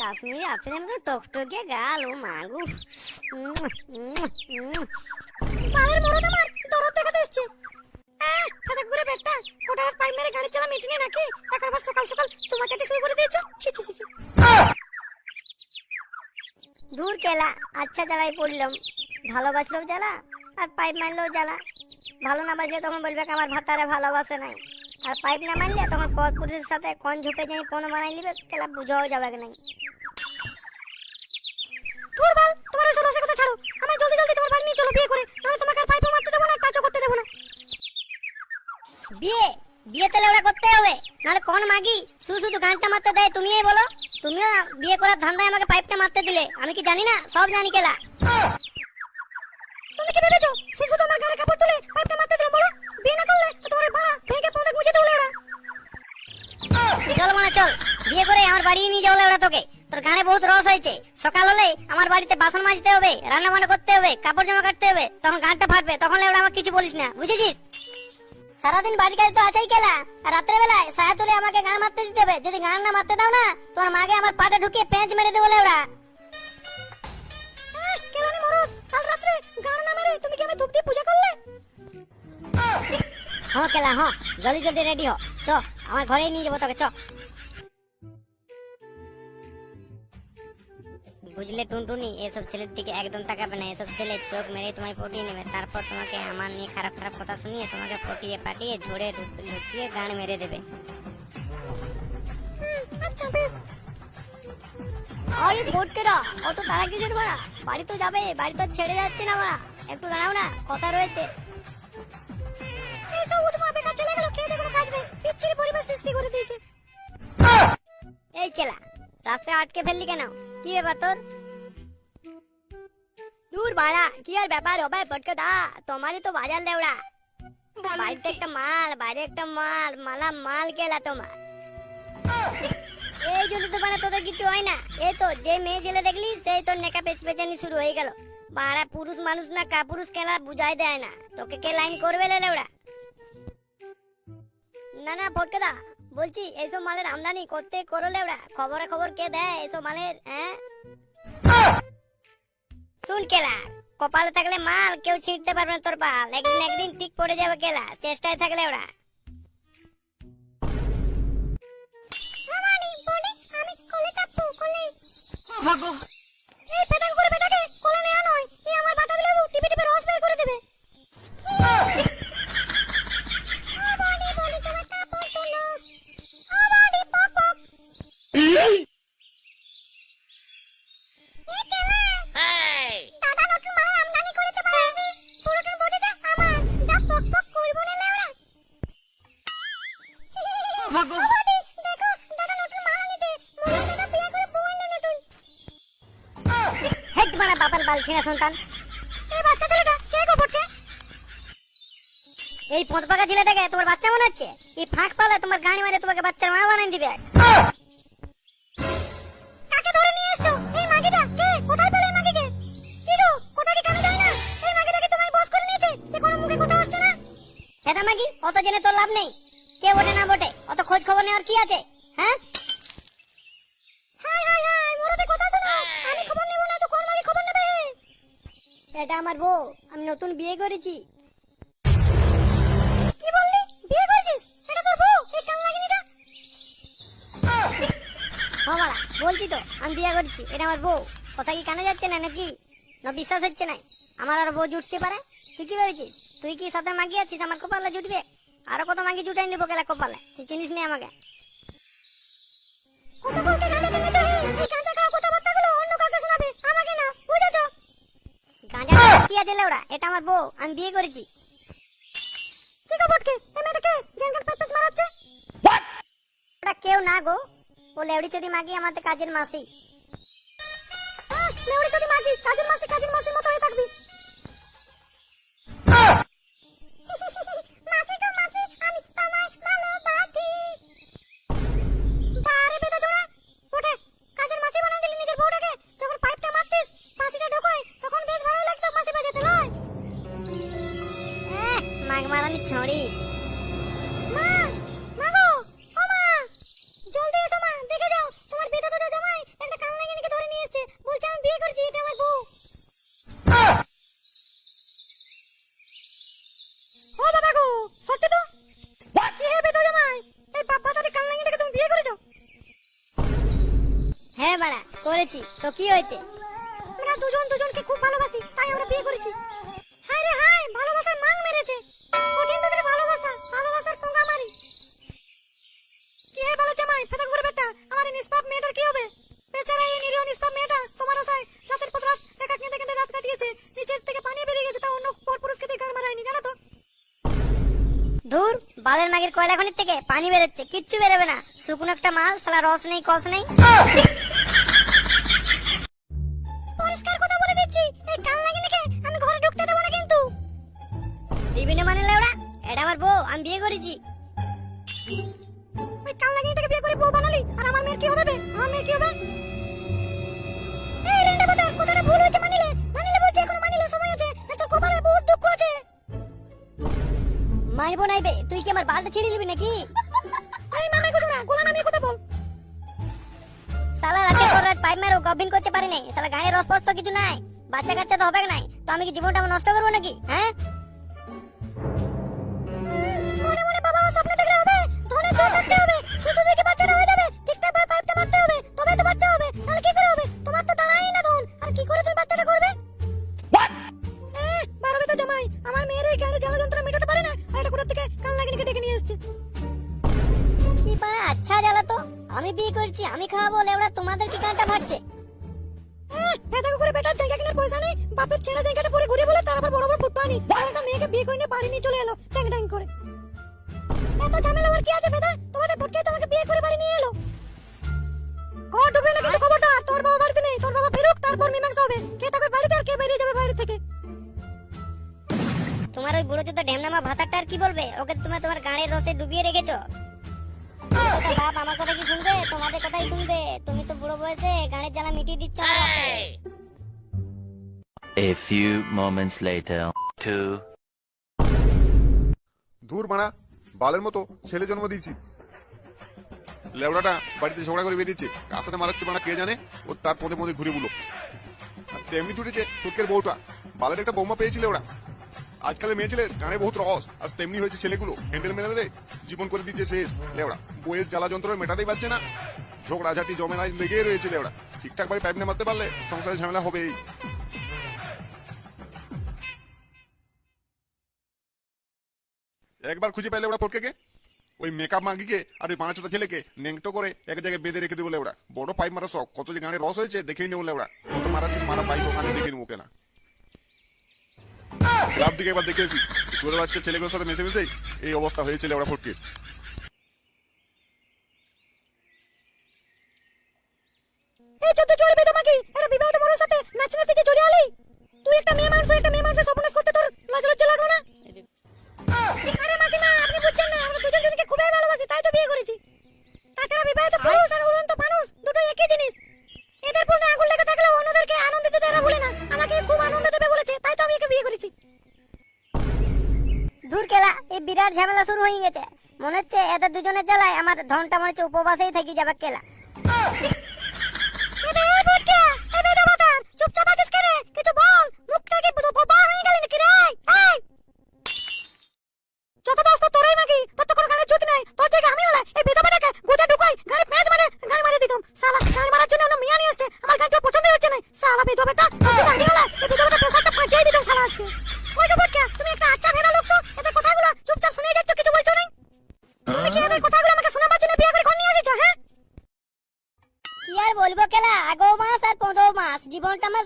কাশ্মীরি আপেলের মতো টকটকে গাল ও মাগু মালের মরদ আমার দরদ দেখাতে এসছে ফাটাক করে পেটটা ওটা পাই মেরে গাড়ি চালা মিটিংয়ে নাকি এখন আবার সকাল সকাল চুমা চাটি শুরু করে দিয়েছ ছি ছি ছি। দূর কেলা আচ্ছা জ্বালাই পড়লাম ভালোবাসলেও জ্বালা আর পাইপ মারলেও জ্বালা ভালো না বাজলে তখন বলবে আমার ভাতারে ভালোবাসে নাই আর পাইপ না মারলে তখন পর পুরুষের সাথে কোন ঝুপে যাই, কোন বানাই নিবে, কেলা বুঝাও যাবে কি নাই। দূর বল, তোমার ওসব রসে কথা ছাড়ো। আমার জলদি জলদি তোমার বাড়ি নিয়ে চলো, বিয়ে করে। নাহলে তোমাকে আর পাইপও মারতে দেবো না টাচও করতে দেবো না। বিয়ে? বিয়ে তাহলে ওরা করতে হবে। নাহলে কোন মাগি? শুধু শুধু গানটা মারতে দেয়, তুমিই বলো। তুমিও বিয়ে করার ধান্দায় আমাকে পাইপটা মারতে দিলে। আমি কি জানি না? সব জানি কেলা। বিয়ে করে আমার বাড়ি নিয়ে যাব ওরা তোকে। তোর গানে বহুত রস হয়েছে। সকাল হলে আমার বাড়িতে বাসন মাজতে হবে রান্না বান্না করতে হবে কাপড় জামা কাটতে হবে তখন গানটা ফাটবে তখন ওরা আমার কিছু বলিস না বুঝেছিস? সারাদিন বাড়ি কাজ তো আছেই কেলা। আর রাত্রে বেলায় সায়া তুলে আমাকে গান মারতে দিতে হবে। যদি গান না মারতে দাও না তোমার মাকে আমার পাটা ঢুকিয়ে পেঁচ মেরে দেবো ওরা কেলানি মরদ কাল রাত্রে গান না মেরে তুমি কি আমি ধূপ দিয়ে পূজা করলে? হ্যাঁ কেলা হ্যাঁ জলদি জলদি রেডি হ। চ আমার ঘরেই নিয়ে যাব তোকে চ। বুঝলে টুনটুনি এসব ছেলের দিকে একদম তাকাবে না। এসব ছেলে চোখ মেরে তোমায় পটিয়ে নেবে। তারপর তোমাকে আমার নিয়ে খারাপ খারাপ কথা শুনিয়ে তোমাকে পটিয়ে পাটিয়ে ঝোড়ে ঢুকিয়ে গান মেরে দেবে। আচ্ছা বেশ। আরে ভোটকেরা অত তারা কিসের ভাড়া বাড়ি তো যাবে বাড়ি তো ছেড়ে যাচ্ছে না ভাড়া একটু দাঁড়াও না কথা রয়েছে। এইসব উদ্মা বেকার চলে গেল খেয়ে কোনো কাজ নেই। পিচ্ছির পরিবেশ সৃষ্টি করে দিয়েছে। এই কেলা রাস্তায় আটকে ফেললি কেন? কি ব্যাপার তোর দূর বাড়া কি আর ব্যাপার হবে পটকে দা তোমারই তো বাজার লেওড়া বাড়িতে একটা মাল বাইরে একটা মাল মালা মাল কেলা তোমার এই জন্য তো মানে তোদের কিছু হয় না এই তো যে মেয়ে ছেলে দেখলি সেই তোর নেকা পেচ পেচানি শুরু হয়ে গেল বাড়া পুরুষ মানুষ না কা পুরুষ খেলা বুঝাই দেয় না তোকে কে লাইন করবে লে লেওড়া না না ফটকে দা বলছি এইসব মালের আমদানি করতে করো লেওড়া খবরে খবর কে দেয় এইসব মালের হ্যাঁ? শুন কেলা কপালে থাকলে মাল কেউ ছিঁড়তে পারবে না তোর পাল। একদিন একদিন ঠিক পড়ে যাবে কেলা চেষ্টায় থাকলে ওরা। কোলে নতুন হেড মারা বাপার বাল ছিঁড়া সন্তান। এই বাচ্চা ছেলেটা কে গো ফটকে এই পথ পাকা ছেলেটাকে তোমার বাচ্চা মনে হচ্ছে? এই ফাঁক পালে তোমার গাড়ি মারে তোমাকে বাচ্চার মা বানাই দিবে। কাকে ধরে নিয়ে এসছো? এই মাগিটা কে? কোথায় পেলে এই মাগিকে? কি গো কোথায় কি কানে যায় না? এই মাগিটাকে তোমার বস করে নিয়েছে? যে কোনো মুখে কথা আসছে না? হেদা মাগি অত জেনে তোর লাভ নেই। কে বটে না বটে খোঁজ খবর নেওয়ার কি আছে? হ্যাঁ? এটা আমার বউ, আমি নতুন বিয়ে করেছি। কি বললি? বিয়ে করেছিস? এটা তোর বউ? এই হ্যাঁ বলছি তো, আমি বিয়ে করছি, এটা আমার বউ। কথা কি কানে যাচ্ছে না, নাকি? না, বিশ্বাস হচ্ছে না আমার আর বউ জুটতে পারে? তুই কি ভেবেছিস? তুই কি সাথে মাগি আছিস? আমার কপালে জুটবে? আরও কত মাগি জুটাই নেব গেলা কপালে? তুই চিনিস নি আমাকে? কত বলতে গালে ফেলেছো এই কাঁচা খাওয়া কথাবার্তাগুলো অন্য কাউকে শোনাবে? আমাকে না বুঝেছ? গাঁজা কি আছে লেওড়া এটা আমার বউ আমি বিয়ে করেছি। কি গো বটকে এই মেয়েটাকে জ্ঞানগান পেট পেট মারাচ্ছে? ওটা কেউ না গো। ও লেউড়ি চদি মাগি আমাদের কাজের মাসি। লেউড়ি চদি মাগি কাজের মাসি কাজের মাসির করেছি তো কি হয়েছে? আমরা দুজন দুজনকে খুব ভালোবাসি তাই আমরা বিয়ে করেছি। হায় রে হায় ভালোবাসার মাং মেরেছে। কঠিন তোদের ভালোবাসা ভালোবাসার পোঙা মারি কি হে বলে জামাই ফেদক করে বেটা আমার নিষ্পাপ মেয়েটার কি হবে? বেচারা এই নিরীহ নিষ্পাপ মেয়েটা তোমার আশায় রাতের পর রাত একা কেঁদে কেঁদে রাত কাটিয়েছে নিচের থেকে পানি বেরিয়ে গেছে তা অন্য পরপুরুষকে দিয়ে গান মারায়নি জানো তো? ধুর বালের মাগের কয়লা খনির থেকে পানি বেরোচ্ছে কিচ্ছু বেরোবে না। শুকনো একটা মাল সালা রস নেই কস নেই। আমার বউ, আমি বিয়ে করেছি। ওই কাল লাগিনিটাকে বিয়ে করে বউ বানালি, আর আমার মেয়ের কি হবে বে? আমার মেয়ের কি হবে? এই রেন্ডা কথা কথাটা ভুল হয়েছে, মানিলে মানিলে বলছে, এখনও মানিলে সময় আছে তোর কপালে বহুত দুঃখ আছে। মারবো নাই বে, তুই কি আমার বালটা ছিঁড়ে নিবি নাকি? এই মামা কথা না গোলা নামিয়ে কথা বল। সালা রাতের পর রাত পাইপ মারো গবিন করতে পারি নাই। সালা গায়ে রস ফস তো কিছু নাই, বাচ্চা কাচ্চা তো হবে নাই, তো আমি কি জীবনটা নষ্ট করব নাকি হ্যাঁ? ভেদাকে করে বেটার জায়গা কেনার পয়সা নেই। বাপের ছেঁড়া জায়গাটা পরে ঘুরে বলে তার আবার বড় বড় ফুটপানি আর একটা মেয়েকে বিয়ে করে নিয়ে বাড়ি নিয়ে চলে এলো। ট্যাং ট্যাং করে। এত ঝামেলা আর কি আছে ভেদা? তোমাদের ভটকে তোমাকে বিয়ে করে বাড়ি নিয়ে এলো। ঘর ঢুকবে কিন্তু খবরদার তোর বাবা বাড়িতে নেই, তোর বাবা ফেরুক, তারপর মীমাংসা হবে। কে থাকবে বাড়িতে আর কে বেরিয়ে যাবে বাড়ি থেকে? তোমার ওই বুড়ো চোদ্দ ঢেমনামা ভাতারটা আর কি বলবে? ওকে তুমি তোমার গাড়ির রসে ডুবিয়ে রেখেছো? বাপ, আমার কথা কি শুনবে? তোমাদের কথাই শুনবে। তুমি তো বুড়ো বয়সে গাড়ির জ্বালা মিটিয়ে দিচ্ছ। A few moments later, two. দূর মানা বালের মতো ছেলে জন্ম দিয়েছি। লেবড়াটা বাড়িতে ঝগড়া করে বেরিয়েছে সাথে মারাচ্ছে মানা কে জানে? ও তার পদে পদে ঘুরে বুলো তেমনি জুটেছে টুকের বউটা। বালের একটা বৌমা পেয়েছিল ওরা আজকালের মেয়ে ছেলের গানে বহুত রস আর তেমনি হয়েছে ছেলেগুলো। হ্যান্ডেল মেরে জীবন করে দিচ্ছে শেষ। লেবড়া বইয়ের জ্বালা যন্ত্রণা মেটাতেই পারছে না। ঝগড়াঝাটি জমে নাই লেগেই রয়েছে লেবড়া ঠিকঠাক ভাবে পাইপ না মারতে পারলে সংসারে ঝামেলা হবেই। একবার খুঁজে পাইলে ওরা পটকে ওই মেকআপ মাগিকে আর ওই পাঁচটা ছেলেকে নেংটো করে এক জায়গায় বেঁধে রেখে দেবো ওরা। বড় পাইপ মারা শখ, কত যে গানে রস হয়েছে দেখেই নেব ওরা। কত মারাচ্ছিস মারা পাইপ ওখানে দেখে নেব কেনা ক্লাব দিকে এবার দেখে এসি সুরে বাচ্চা ছেলেগুলোর সাথে মেশে মেশে এই অবস্থা হয়েছিল ওরা ফটকে বিরাট ঝামেলা শুরু হয়ে গেছে মনে হচ্ছে এদের দুজনের জ্বালায় আমার ধনটা মনে হচ্ছে উপবাসেই থাকি যাবে কেলা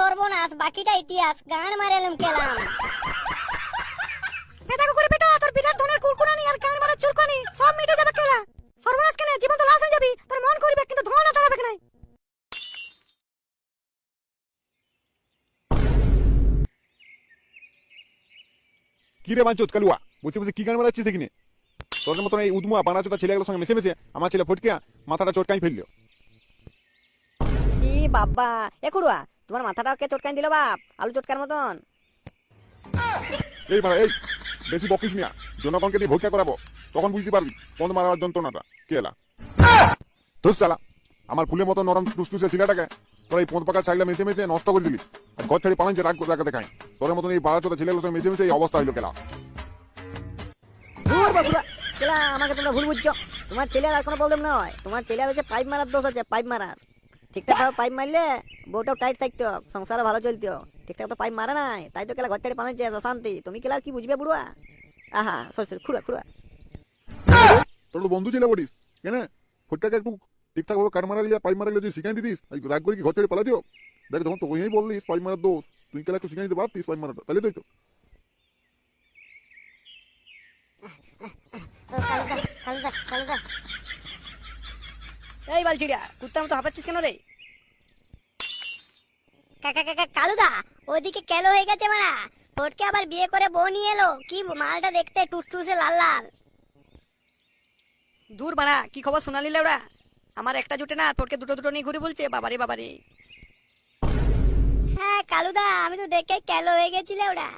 সর্বনাশ বাকিটা ইতিহাস। গান মারেলাম কেলাম পেটাকো করে পেটা তোর বিরাট ধনের কুরকুরানি আর গান মারার চুলকানি সব মিটে যাবে কেলা সর্বনাশ কেন জীবন তো লাশ হয়ে যাবি তোর মন করবে কিন্তু ধোঁয়া না দাঁড়াবে নাই কি রে বাঞ্চত কালুয়া? বসে বসে কি গান মারাচ্ছিস দেখিনি? তোদের মতন এই উদমুয়া বানাচোতা ছেলেগুলোর সঙ্গে মিশে মিশে আমার ছেলে ফটকিয়া মাথাটা চটকাই ফেলল। ই বাবা এ কুড়ুয়া তোমার মাথাটা কে চটকাই দিল বাপ? আলু চটকার মতন। এই ভাই এই বেশি বকিস মিয়া। জনগণকে দিয়ে ভর্তি করাবো। তখন বুঝতে পারবি বন্ধ মারার যন্ত্রণাটা। কে এলা? তোর চালা আমার ফুলের মতো নরম টুসটুসে ছেলেটাকে তোরা এই পথ পাকা চাইলে মিশে মিশে নষ্ট করে দিলি। আর ঘর ছাড়ি পালাইছে রাগ রাখা দেখায়। তোর মতন এই বাড়া চোদা ছেলেগুলোর সঙ্গে মিশে মিশে এই অবস্থা হইল কেলা। দূর বাবুরা কেলা আমাকে তোমরা ভুল বুঝছ। তোমার ছেলের আর কোনো প্রবলেম নয়। তোমার ছেলের হচ্ছে পাইপ মারার দোষ আছে পাইপ মারার। ঠিকঠাক ভাবে পাইপ মারলে বউটাও টাইট থাকতো সংসারও ভালো চলতো ঠিকঠাক তো পাইপ মারে নাই তাই তো কেলা ঘর থেকে পালাচ্ছে অশান্তি তুমি কেলা কি বুঝবে বুড়ুয়া? আহা সরি সরি খুড়া খুড়া। তোর বন্ধু ছিল বলিস? কেন? ফটকাকে একটু ঠিকঠাক ভাবে কার মারা গেলে পাইপ মারা গেলে যদি শিখাই দিতিস রাগ করে কি ঘর ছেড়ে পালা দিও দেখ তখন তোকেই বললিস পাইপ মারার দোষ তুই কেলা একটু শিখাই দিতে পারতিস পাইপ মারাটা তাহলে তুই তো কালুদা কালুদা কালুদা। এই বালছিড়া কুত্তার মতো হাঁপাচ্ছিস কেন রে? কাকা কাকা কালুদা ওদিকে কেলো হয়ে গেছে মারা। ফটকে আবার বিয়ে করে বউ নিয়ে এলো। কি মালটা দেখতে টুসটুসে লাল লাল। দূর বাড়া কি খবর শোনালি ওরা আমার একটা জুটে না পটকে দুটো দুটো নিয়ে ঘুরে বলছে, বাবারে বাবারে। হ্যাঁ কালুদা, আমি তো দেখে কেলো হয়ে গেছিলে ওরা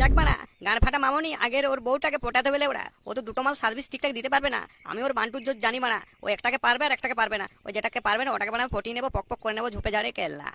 যাক বাড়া গান ফাটা মামনি, আগের ওর বউটাকে পটাতে বলে ওরা, ও তো দুটো মাল সার্ভিস ঠিকঠাক দিতে পারবে না। আমি ওর বান্টুর জোর জানি মারা ও একটাকে পারবে আর একটাকে পারবে না। ও যেটাকে পারবে না, ওটাকে মানে ফটিয়ে নেব, পক পক করে নেব ঝুপে যাড়ে কেল্লা।